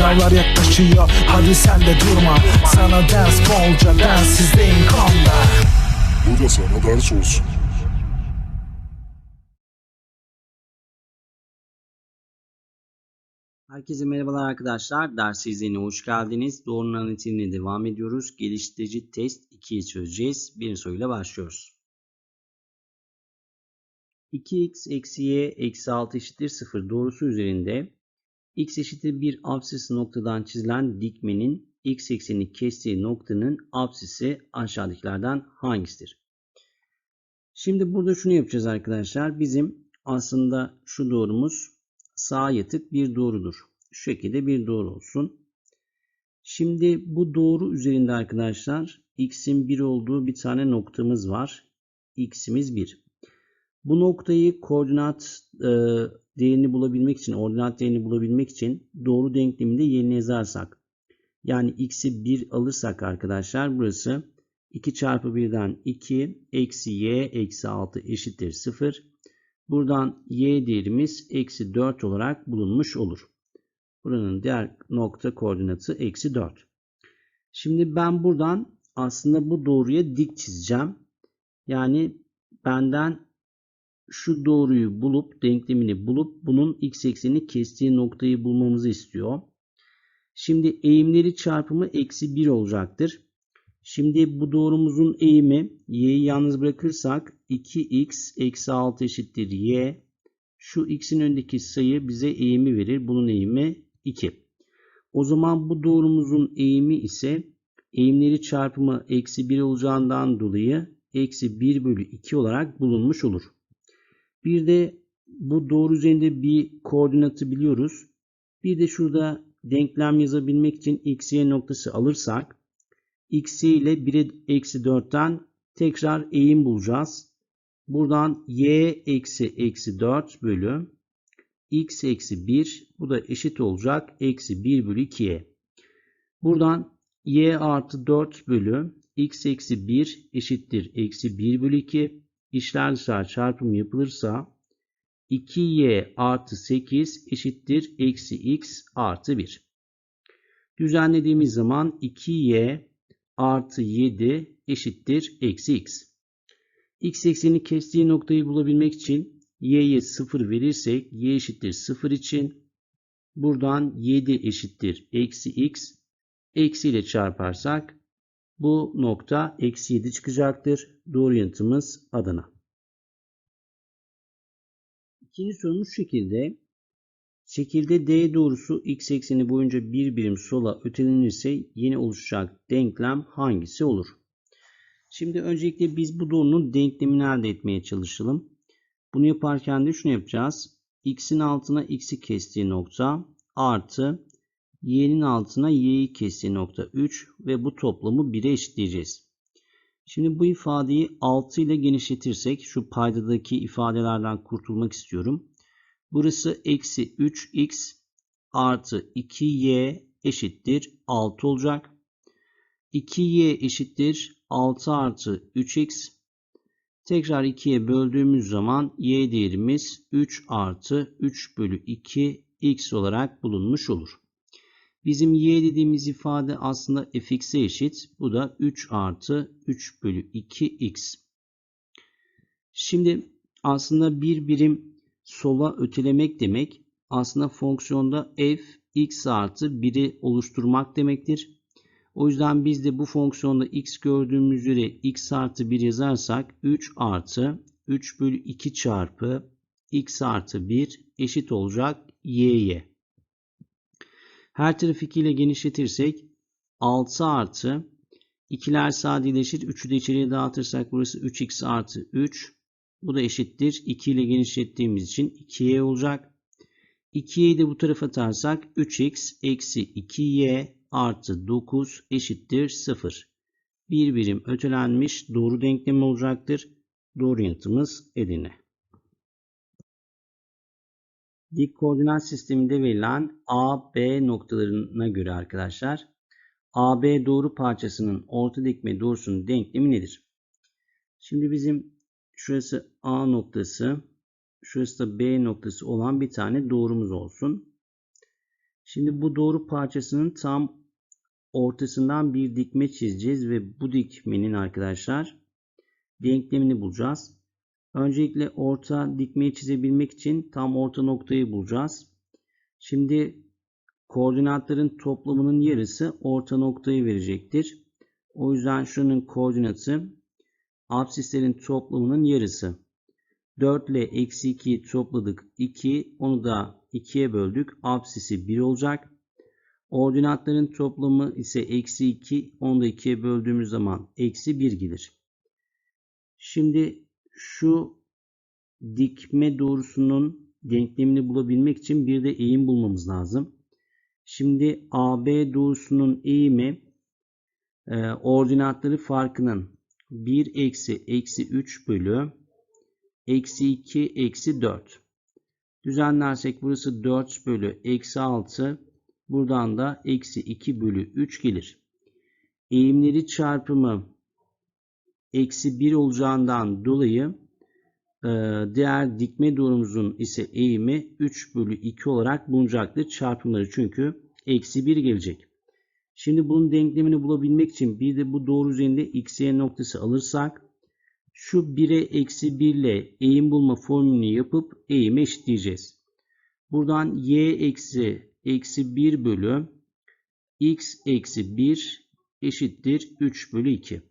Sınavlar yaklaşıyor hadi sen de durma Sana ders bolca densizliğin konda Bu da sana ders olsun. Herkese merhabalar arkadaşlar. Ders izleyine hoş geldiniz. Doğrunun analitiğine devam ediyoruz. Geliştirici test 2'yi çözeceğiz. Bir soruyla başlıyoruz. 2x eksi y eksi 6 eşittir 0 doğrusu üzerinde x eşittir 1 absisi noktadan çizilen dikmenin x eksenini kestiği noktanın absisi aşağıdakilerden hangisidir? Şimdi burada şunu yapacağız arkadaşlar. Bizim aslında şu doğrumuz sağa yatık bir doğrudur. Şu şekilde bir doğru olsun. Şimdi bu doğru üzerinde arkadaşlar x'in 1 olduğu bir tane noktamız var. x'imiz 1. Bu noktayı koordinat e, değerini bulabilmek için, ordinat değerini bulabilmek için doğru denkleminde yerine yazarsak yani x'i 1 alırsak arkadaşlar burası 2 çarpı 1'den 2 eksi y eksi 6 eşittir 0. Buradan y değerimiz eksi 4 olarak bulunmuş olur. Buranın diğer nokta koordinatı eksi 4. Şimdi ben buradan aslında bu doğruya dik çizeceğim. Yani benden şu doğruyu bulup denklemini bulup bunun x eksenini kestiği noktayı bulmamızı istiyor. Şimdi eğimleri çarpımı eksi 1 olacaktır. Şimdi bu doğrumuzun eğimi y'yi yalnız bırakırsak 2x eksi 6 eşittir y. Şu x'in önündeki sayı bize eğimi verir. Bunun eğimi 2. O zaman bu doğrumuzun eğimi ise eğimleri çarpımı eksi 1 olacağından dolayı eksi 1 bölü 2 olarak bulunmuş olur. Bir de bu doğru üzerinde bir koordinatı biliyoruz. Bir de şurada denklem yazabilmek için x, y noktası alırsak x ile 1'e eksi 4'ten tekrar eğim bulacağız. Buradan y eksi eksi 4 bölü x eksi 1 bu da eşit olacak eksi 1 bölü 2'ye. Buradan y artı 4 bölü x eksi 1 eşittir eksi 1 bölü 2. Dışarı çarpım yapılırsa 2y artı 8 eşittir eksi x artı 1. Düzenlediğimiz zaman 2y artı 7 eşittir eksi x. x eksenini kestiği noktayı bulabilmek için y'ye 0 verirsek y eşittir 0 için buradan 7 eşittir eksi x eksi ile çarparsak bu nokta eksi 7 çıkacaktır. Doğru yanıtımız Adana. İkinci sorumuz şu şekilde. Şekilde D doğrusu x ekseni boyunca bir birim sola ötelenirse yeni oluşacak denklem hangisi olur? Şimdi öncelikle biz bu doğrunun denklemini elde etmeye çalışalım. Bunu yaparken de şunu yapacağız. x'in altına x'i kestiği nokta artı y'nin altına y'yi kestiği nokta 3 ve bu toplamı 1'e eşitleyeceğiz. Şimdi bu ifadeyi 6 ile genişletirsek şu paydadaki ifadelerden kurtulmak istiyorum. Burası eksi 3x artı 2y eşittir 6 olacak. 2y eşittir 6 artı 3x. Tekrar 2'ye böldüğümüz zaman y değerimiz 3 artı 3 bölü 2 x olarak bulunmuş olur. Bizim y dediğimiz ifade aslında fx'e eşit. Bu da 3 artı 3 bölü 2x. Şimdi aslında bir birim sola ötelemek demek aslında fonksiyonda f x artı 1'i oluşturmak demektir. O yüzden biz de bu fonksiyonda x gördüğümüz üzere x artı 1 yazarsak 3 artı 3 bölü 2 çarpı x artı 1 eşit olacak y'ye. Her tarafı 2 ile genişletirsek 6 artı 2'ler sadeleşir. 3'ü de içeriye dağıtırsak burası 3x artı 3. Bu da eşittir. 2 ile genişlettiğimiz için 2y olacak. 2y'yi de bu tarafa atarsak 3x eksi 2y artı 9 eşittir 0. Bir birim ötelenmiş doğru denklemi olacaktır. Doğru yanıtımız Edirne. Dik koordinat sisteminde verilen A, B noktalarına göre arkadaşlar AB doğru parçasının orta dikme doğrusunun denklemi nedir? Şimdi bizim şurası A noktası, şurası da B noktası olan bir tane doğrumuz olsun. Şimdi bu doğru parçasının tam ortasından bir dikme çizeceğiz ve bu dikmenin arkadaşlar denklemini bulacağız. Öncelikle orta dikmeyi çizebilmek için tam orta noktayı bulacağız. Şimdi koordinatların toplamının yarısı orta noktayı verecektir. O yüzden şunun koordinatı absislerin toplamının yarısı. 4 ile eksi 2'yi topladık 2. Onu da 2'ye böldük. Absisi 1 olacak. Ordinatların toplamı ise eksi 2. Onu da 2'ye böldüğümüz zaman eksi 1 gelir. Şimdi şu dikme doğrusunun denklemini bulabilmek için bir de eğim bulmamız lazım. Şimdi AB doğrusunun eğimi e, ordinatları farkının 1 eksi eksi 3 bölü eksi 2 eksi 4. Düzenlersek burası 4 bölü eksi 6. Buradan da eksi 2 bölü 3 gelir. Eğimleri çarpımı eksi 1 olacağından dolayı e, diğer dikme doğrumuzun ise eğimi 3 bölü 2 olarak bulunacaktır. Çarpımları çünkü eksi 1 gelecek. Şimdi bunun denklemini bulabilmek için bir de bu doğru üzerinde x, y noktası alırsak şu 1'e eksi 1 ile eğim bulma formülünü yapıp eğimi eşitleyeceğiz. Buradan y eksi eksi 1 bölü x eksi 1 eşittir 3 bölü 2.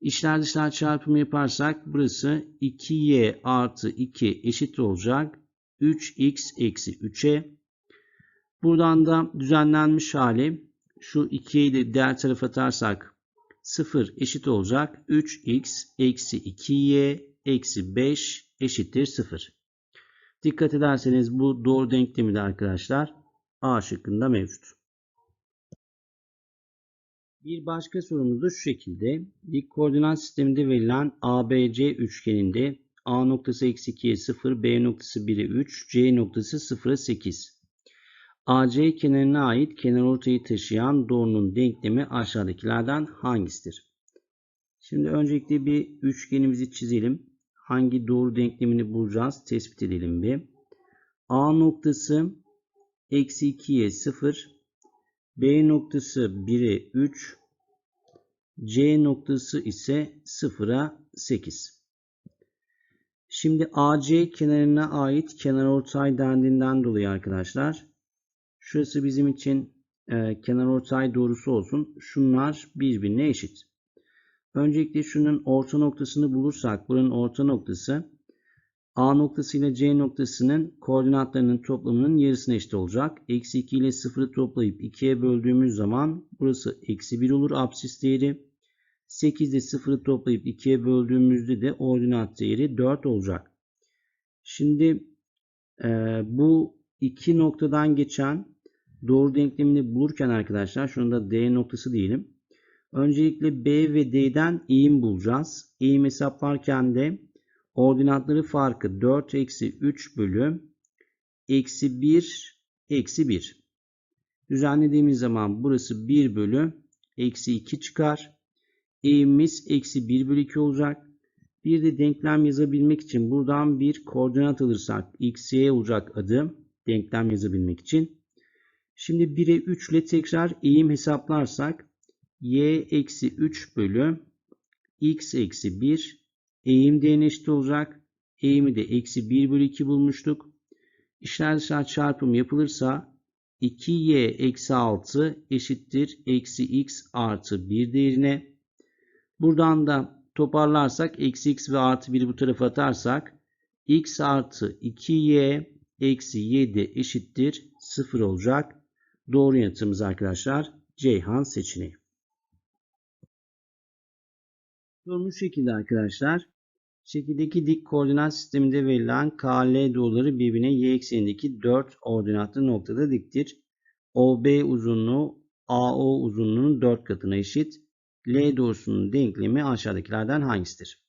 İçler dışlar çarpımı yaparsak burası 2y artı 2 eşit olacak. 3x eksi 3'e. Buradan da düzenlenmiş hali şu 2'yi de diğer tarafa atarsak 0 eşit olacak. 3x eksi 2y eksi 5 eşittir 0. Dikkat ederseniz bu doğru denklemi de arkadaşlar A şıkkında mevcut. Bir başka sorumuz da şu şekilde. Dik koordinat sisteminde verilen ABC üçgeninde A noktası eksi 2'ye 0, B noktası 1'e 3, C noktası 0'a 8. AC kenarına ait kenarortayı taşıyan doğrunun denklemi aşağıdakilerden hangisidir? Şimdi öncelikle bir üçgenimizi çizelim. Hangi doğru denklemini bulacağız tespit edelim bir. A noktası eksi 2'ye 0, B noktası 1'e 3, C noktası ise 0'a 8. Şimdi AC kenarına ait kenarortay dendiğinden dolayı arkadaşlar şurası bizim için e, kenarortay doğrusu olsun. Şunlar birbirine eşit. Öncelikle şunun orta noktasını bulursak buranın orta noktası A noktası ile C noktasının koordinatlarının toplamının yarısına eşit olacak. Eksi 2 ile 0'ı toplayıp 2'ye böldüğümüz zaman burası eksi 1 olur absis değeri. 8 ile 0'ı toplayıp 2'ye böldüğümüzde de ordinat değeri 4 olacak. Şimdi e, bu iki noktadan geçen doğru denklemini bulurken arkadaşlar şunu da D noktası diyelim. Öncelikle B ve D'den eğim bulacağız. Eğim hesaplarken de ordinatları farkı 4 eksi 3 bölü eksi 1 eksi 1. Düzenlediğimiz zaman burası 1 bölü eksi 2 çıkar. Eğimimiz eksi 1 bölü 2 olacak. Bir de denklem yazabilmek için buradan bir koordinat alırsak x, y olacak adı denklem yazabilmek için. Şimdi 1'e 3 ile tekrar eğim hesaplarsak y eksi 3 bölü x eksi 1 eğim değerine eşit olacak. Eğimi de eksi 1 bölü 2 bulmuştuk. İşler dışarı çarpım yapılırsa 2y eksi 6 eşittir eksi x artı 1 değerine. Buradan da toparlarsak eksi x ve artı 1'i bu tarafa atarsak x artı 2y eksi 7 eşittir 0 olacak. Doğru yanıtımız arkadaşlar Ceyhan seçeneği. Sorumuz şekilde arkadaşlar. Şekildeki dik koordinat sisteminde verilen KL doğruları birbirine y eksenindeki 4 ordinatlı noktada diktir. OB uzunluğu AO uzunluğunun 4 katına eşit. L doğrusunun denklemi aşağıdakilerden hangisidir?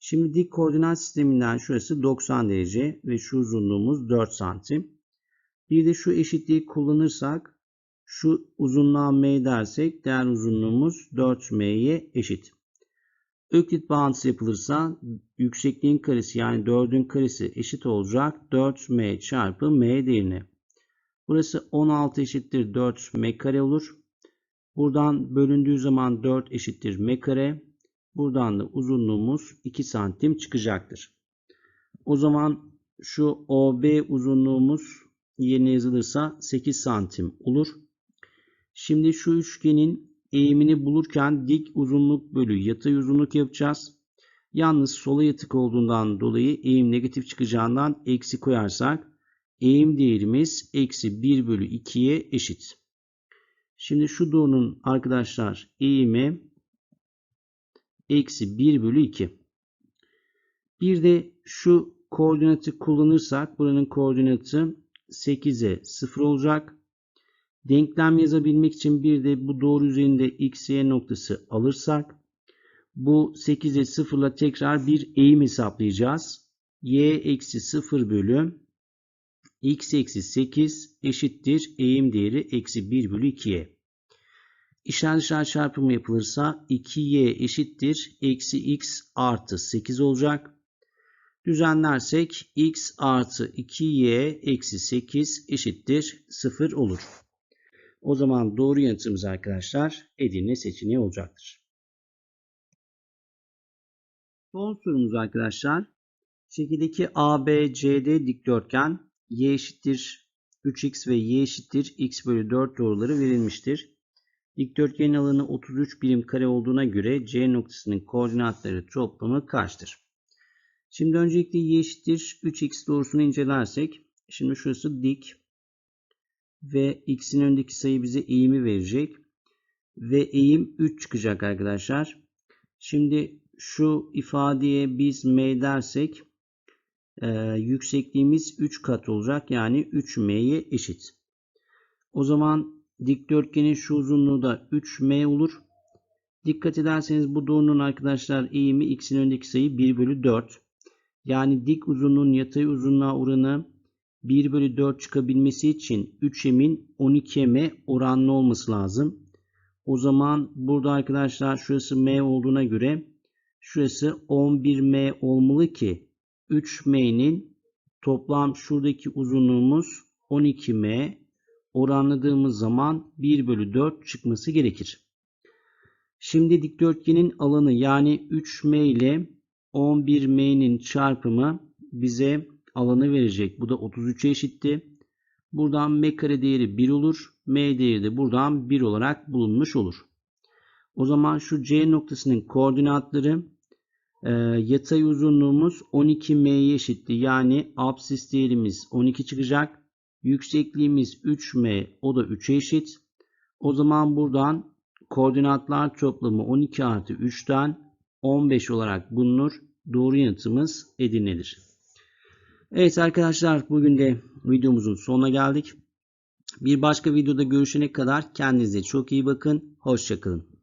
Şimdi dik koordinat sisteminden şurası 90 derece ve şu uzunluğumuz 4 santim. Bir de şu eşitliği kullanırsak şu uzunluğa m dersek değer uzunluğumuz 4m'ye eşit. Öklit bağıntısı yapılırsa yüksekliğin karesi yani 4'ün karesi eşit olacak 4m çarpı m değerine. Burası 16 eşittir 4 m kare olur. Buradan bölündüğü zaman 4 eşittir m kare. Buradan da uzunluğumuz 2 santim çıkacaktır. O zaman şu OB uzunluğumuz yerine yazılırsa 8 santim olur. Şimdi şu üçgenin eğimini bulurken dik uzunluk bölü yatay uzunluk yapacağız. Yalnız sola yatık olduğundan dolayı eğim negatif çıkacağından eksi koyarsak eğim değerimiz eksi 1 bölü 2'ye eşit. Şimdi şu doğunun arkadaşlar eğimi eksi 1 bölü 2. Bir de şu koordinatı kullanırsak buranın koordinatı 8'e 0 olacak. Denklem yazabilmek için bir de bu doğru üzerinde x, y noktası alırsak bu 8'e 0 ile tekrar bir eğim hesaplayacağız. y eksi 0 bölü x eksi 8 eşittir eğim değeri eksi 1 bölü 2'ye. İşler dışarı çarpımı yapılırsa 2y eşittir eksi x artı 8 olacak. Düzenlersek x artı 2y eksi 8 eşittir 0 olur. O zaman doğru yanıtımız arkadaşlar Edirne seçeneği olacaktır. Son sorumuz arkadaşlar. Şekildeki ABCD dikdörtgen y eşittir 3x ve y eşittir x bölü 4 doğruları verilmiştir. Dikdörtgenin alanı 33 birim kare olduğuna göre C noktasının koordinatları toplamı kaçtır? Şimdi öncelikle y eşittir 3x doğrusunu incelersek. Şimdi şurası dik. Ve x'in önündeki sayı bize eğimi verecek. Ve eğim 3 çıkacak arkadaşlar. Şimdi şu ifadeye biz m dersek e, yüksekliğimiz 3 kat olacak. Yani 3m'ye eşit. O zaman dikdörtgenin şu uzunluğu da 3m olur. Dikkat ederseniz bu doğrunun arkadaşlar eğimi x'in önündeki sayı 1 bölü 4. Yani dik uzunluğun yatay uzunluğa oranı 1 bölü 4 çıkabilmesi için 3m'in 12m'e oranlı olması lazım. O zaman burada arkadaşlar şurası m olduğuna göre şurası 11m olmalı ki 3m'nin toplam şuradaki uzunluğumuz 12m oranladığımız zaman 1 bölü 4 çıkması gerekir. Şimdi dikdörtgenin alanı yani 3m ile 11m'nin çarpımı bize alanı verecek. Bu da 33'e eşitti. Buradan m kare değeri 1 olur. m değeri de buradan 1 olarak bulunmuş olur. O zaman şu c noktasının koordinatları e, yatay uzunluğumuz 12m'ye eşitti. Yani absis değerimiz 12 çıkacak. Yüksekliğimiz 3m o da 3'e eşit. O zaman buradan koordinatlar toplamı 12 artı 3'ten 15 olarak bulunur. Doğru yanıtımız Edirne'dir. Evet arkadaşlar bugün de videomuzun sonuna geldik. Bir başka videoda görüşene kadar kendinize çok iyi bakın. Hoşçakalın.